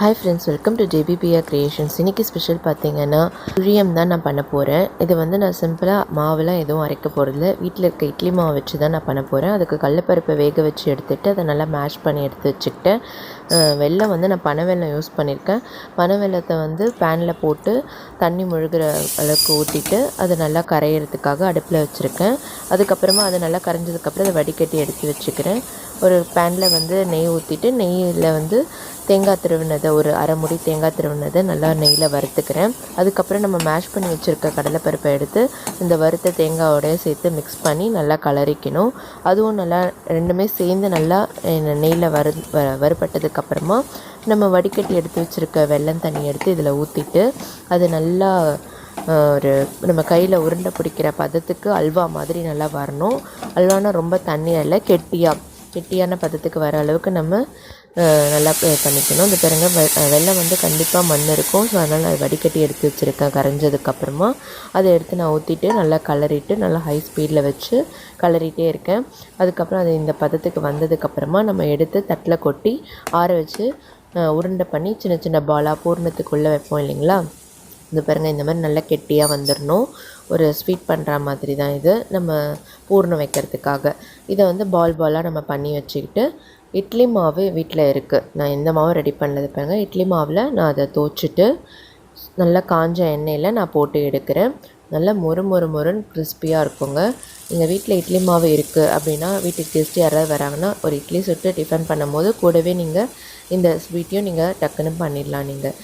Hi friends welcome to JBPR creations இன்றைக்கி special பார்த்தீங்கன்னா குழியம் தான் நான் பண்ண போகிறேன் இது வந்து நான் சிம்பிளாக மாவுலாம் எதுவும் அரைக்க போகிறதில்ல வீட்டில் இருக்க இட்லி மாவு வச்சு தான் நான் பண்ண போகிறேன் அதுக்கு கடலப்பருப்பை வேக வச்சு எடுத்துகிட்டு அதை நல்லா மேஷ் பண்ணி எடுத்து வச்சுக்கிட்டேன் வெள்ளம் வந்து நான் பனவெல்லம் யூஸ் பண்ணியிருக்கேன். பனவெல்லத்தை வந்து பேனில் போட்டு தண்ணி முழுகிற அளவுக்கு ஊற்றிட்டு அதை நல்லா கரையிறதுக்காக அடுப்பில் வச்சுருக்கேன். அதுக்கப்புறமா அதை நல்லா கரைஞ்சதுக்கப்புறம் அதை வடிகட்டி எடுத்து வச்சுக்கிறேன். ஒரு பேனில் வந்து நெய் ஊற்றிட்டு நெய்யில் வந்து தேங்காய் திருவினதை ஒரு அரை முடி தேங்காய் திருவினதை நல்லா நெய்யில் வறுத்துக்கிறேன். அதுக்கப்புறம் நம்ம மேஷ் பண்ணி வச்சுருக்க கடலைப்பருப்பை எடுத்து இந்த வறுத்த தேங்காயோடய சேர்த்து மிக்ஸ் பண்ணி நல்லா கலரிக்கணும். அதுவும் நல்லா ரெண்டுமே சேர்ந்து நல்லா நெய்யில் வறு வ வறுபட்டதுக்கப்புறமா நம்ம வடிகட்டி எடுத்து வச்சுருக்க வெள்ளம் தண்ணி எடுத்து இதில் ஊற்றிட்டு அது நல்லா ஒரு நம்ம கையில் உருண்டை பிடிக்கிற பதத்துக்கு அல்வா மாதிரி நல்லா வரணும். அல்வானா ரொம்ப தண்ணியில் கெட்டியாக கெட்டியான பதத்துக்கு வர அளவுக்கு நம்ம நல்லா பண்ணிக்கணும். இந்த பாருங்க வெ- வெள்ளம் வந்து கண்டிப்பாக மண் இருக்கும். ஸோ அதனால் நான் வடிகட்டி எடுத்து வச்சுருக்கேன் கரைஞ்சதுக்கப்புறமா. அதை எடுத்து நான் ஊற்றிட்டு நல்லா கலரிட்டு நல்லா ஹை ஸ்பீடில் வச்சு கலரிட்டே இருக்கேன். அதுக்கப்புறம் அது இந்த பதத்துக்கு வந்ததுக்கப்புறமா நம்ம எடுத்து தட்டில் கொட்டி ஆற வச்சு உருண்டை பண்ணி சின்ன சின்ன பாலாக பூர்ணத்துக்குள்ளே வைப்போம் இல்லைங்களா? இது பாருங்கள் இந்த மாதிரி நல்லா கெட்டியாக வந்துடணும் ஒரு ஸ்வீட் பண்ணுற மாதிரி தான் இது. நம்ம பூர்ணம் வைக்கிறதுக்காக. இதை வந்து பால் பாலாக நம்ம பண்ணி வச்சுக்கிட்டு இட்லி மாவு வீட்டில் இருக்குது நான் எந்த மாவும் ரெடி பண்ணது பாருங்க. இட்லி மாவில் நான் அதை தோச்சிட்டு நல்லா காஞ்ச எண்ணெயில் நான் போட்டு எடுக்கிறேன். நல்லா மொறு மொறு மொறுன்னு கிறிஸ்பியாக இருக்குங்க. எங்கள் வீட்டில் இட்லி மாவு இருக்குது அப்படின்னா வீட்டுக்கு கெஸ்ட் யாராவது வராங்கன்னா ஒரு இட்லி சுட்டு டிஃபன் பண்ணும்போது கூடவே நீங்கள் இந்த ஸ்வீட்டையும் நீங்கள் டக்குன்னு பண்ணிடலாம் நீங்கள்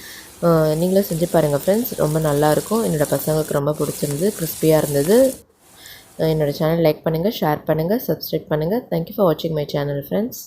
நீங்களும் செஞ்சு பாருங்கள் ஃப்ரெண்ட்ஸ் ரொம்ப நல்லாயிருக்கும் என்னோடய பசங்களுக்கு ரொம்ப பிடிச்சிருந்தது கிறிஸ்பியாக இருந்தது. என்னோடய சேனல் லைக் பண்ணுங்கள் ஷேர் பண்ணுங்கள் சப்ஸ்கிரைப் பண்ணுங்கள் தேங்க்யூ ஃபார் வாட்சிங் மை சேனல் ஃப்ரெண்ட்ஸ்